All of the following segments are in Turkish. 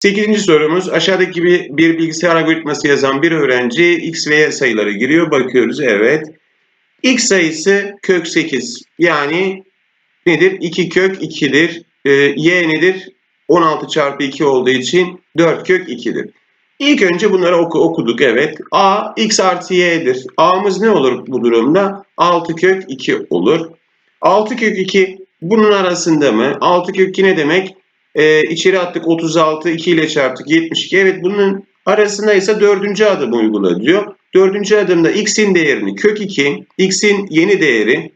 8. sorumuz aşağıdaki gibi bir bilgisayar algoritması yazan bir öğrenci x ve y sayıları giriyor. Bakıyoruz evet. x sayısı kök 8 yani nedir? 2 kök 2'dir. Ee, y nedir? 16 çarpı 2 olduğu için 4 kök 2'dir. İlk önce bunları oku, okuduk evet. A x artı y'dir. A'mız ne olur bu durumda? 6 kök 2 olur. 6 kök 2 bunun arasında mı? 6 kök 2 ne demek? Ee, içeri attık 36, 2 ile çarptık 72. Evet bunun arasında ise dördüncü adım uygula diyor. Dördüncü adımda x'in değerini kök 2, x'in yeni değeri,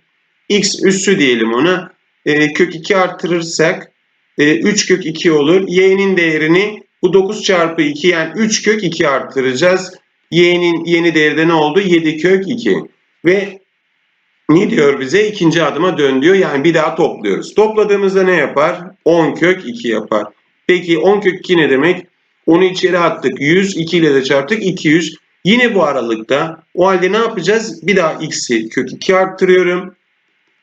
x üssü diyelim ona, e, kök 2 artırırsak e, 3 kök 2 olur. y'nin değerini bu 9 çarpı 2 yani 3 kök 2 arttıracağız. y'nin yeni değeri de ne oldu? 7 kök 2. Ve ne diyor bize? İkinci adıma dön diyor. Yani bir daha topluyoruz. Topladığımızda ne yapar? 10 kök 2 yapar. Peki 10 kök 2 ne demek? Onu içeri attık. 100, 2 ile de çarptık. 200. Yine bu aralıkta. O halde ne yapacağız? Bir daha x'i kök 2 arttırıyorum.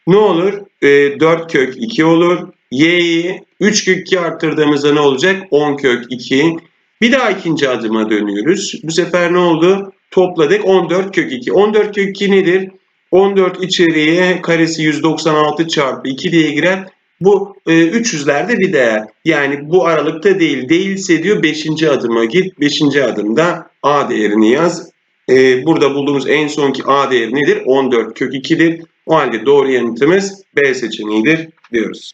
Ne olur? E, 4 kök 2 olur. Y'yi 3 kök 2 arttırdığımızda ne olacak? 10 kök 2. Bir daha ikinci adıma dönüyoruz. Bu sefer ne oldu? Topladık 14 kök 2. 14 kök 2 nedir? 14 içeriye karesi 196 çarpı 2 diye girer. Bu e, 300'lerde bir değer. Yani bu aralıkta değil. Değilse diyor 5. adıma git. 5. adımda A değerini yaz. E, burada bulduğumuz en sonki A değeri nedir? 14 kök 2'dir. O halde doğru yanıtımız B seçeneğidir diyoruz.